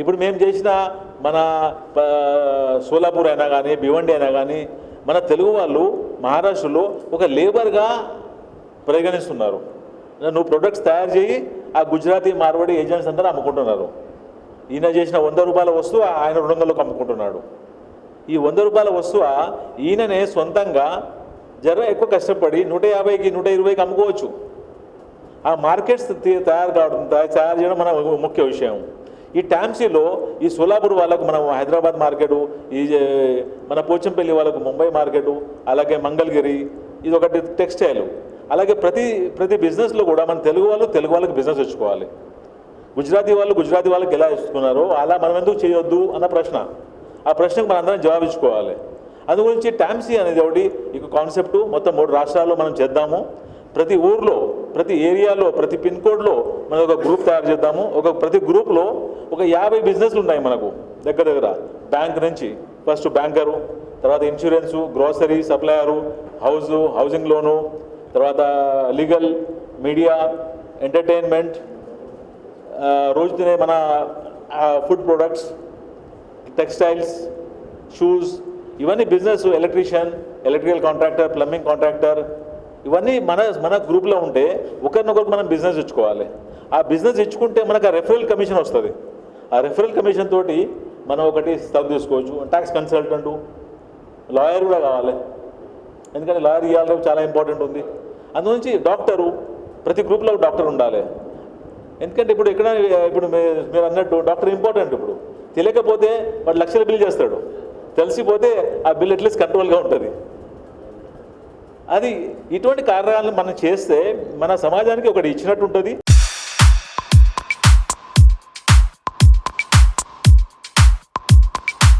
ఇప్పుడు మేము చేసిన మన సోలాపూర్ అయినా కానీ భివండి అయినా కానీ మన తెలుగు వాళ్ళు మహారాష్ట్రలో ఒక లేబర్గా పరిగణిస్తున్నారు. నువ్వు ప్రొడక్ట్స్ తయారు చేయి ఆ గుజరాతీ మార్వాడి ఏజెంట్స్ అందరూ అమ్ముకుంటున్నారు. ఈయన చేసిన వంద రూపాయల వస్తువు ఆయన రెండు వందలకు అమ్ముకుంటున్నాడు. ఈ వంద రూపాయల వస్తువు ఈయననే సొంతంగా జర ఎక్కువ కష్టపడి నూట యాభైకి నూట ఇరవైకి అమ్ముకోవచ్చు. ఆ మార్కెట్స్ తయారు కావడం తయారు చేయడం మన ముఖ్య విషయం. ఈ టామ్సీలో ఈ సోలాపూర్ వాళ్ళకు మనం హైదరాబాద్ మార్కెట్ ఈ మన పోచంపల్లి వాళ్ళకు ముంబై మార్కెట్ అలాగే మంగళగిరి ఇది ఒకటి టెక్స్టైల్. అలాగే ప్రతి ప్రతి బిజినెస్లో కూడా మన తెలుగు వాళ్ళు తెలుగు వాళ్ళకి బిజినెస్ తెచ్చుకోవాలి. గుజరాతీ వాళ్ళు గుజరాతీ వాళ్ళకి ఎలా ఇస్తున్నారో అలా మనం ఎందుకు చేయొద్దు అన్న ప్రశ్న. ఆ ప్రశ్నకు మనందరం జవాబించుకోవాలి అందు గురించి టామ్సీ అనేది ఒకటి ఇక కాన్సెప్ట్ మొత్తం మూడు రాష్ట్రాల్లో మనం చేద్దాము. ప్రతి ఊర్లో ప్రతి ఏరియాలో ప్రతి పిన్ కోడ్లో మనం ఒక గ్రూప్ తయారు చేద్దాము. ఒక ప్రతి గ్రూప్లో ఒక యాభై బిజినెస్లు ఉన్నాయి మనకు దగ్గర దగ్గర. బ్యాంక్ నుంచి ఫస్ట్ బ్యాంకరు తర్వాత insurance grocery supplier house housing loan తర్వాత లీగల్ మీడియా ఎంటర్టైన్మెంట్ రోజు తినే మన ఫుడ్ ప్రొడక్ట్స్ టెక్స్టైల్స్ షూస్ ఇవన్నీ business electrician electrical contractor plumbing contractor ఇవన్నీ మన మన గ్రూప్లో ఉంటే ఒకరినొకరికి మనం బిజినెస్ ఇచ్చుకోవాలి. ఆ బిజినెస్ ఇచ్చుకుంటే మనకు ఆ రెఫరల్ కమిషన్ వస్తుంది. ఆ రెఫరల్ కమిషన్ తోటి మనం ఒకటి స్టవ్ తీసుకోవచ్చు ట్యాక్స్ కన్సల్టెంట్ లాయర్ కూడా కావాలి. ఎందుకంటే లాయర్ ఇవ్వాలి చాలా ఇంపార్టెంట్ ఉంది. అందునుంచి డాక్టరు ప్రతి గ్రూప్లో ఒక డాక్టర్ ఉండాలి. ఎందుకంటే ఇప్పుడు ఎక్కడ ఇప్పుడు మీరు అన్నట్టు డాక్టర్ ఇంపార్టెంట్ ఇప్పుడు. తెలియకపోతే వాడు లక్షల బిల్ చేస్తాడు. తెలిసిపోతే ఆ బిల్ అట్లీస్ట్ కంట్రోల్గా ఉంటుంది. అది ఇటువంటి కార్యాలను మనం చేస్తే మన సమాజానికి ఒకటి ఇచ్చినట్టు ఉంటుంది.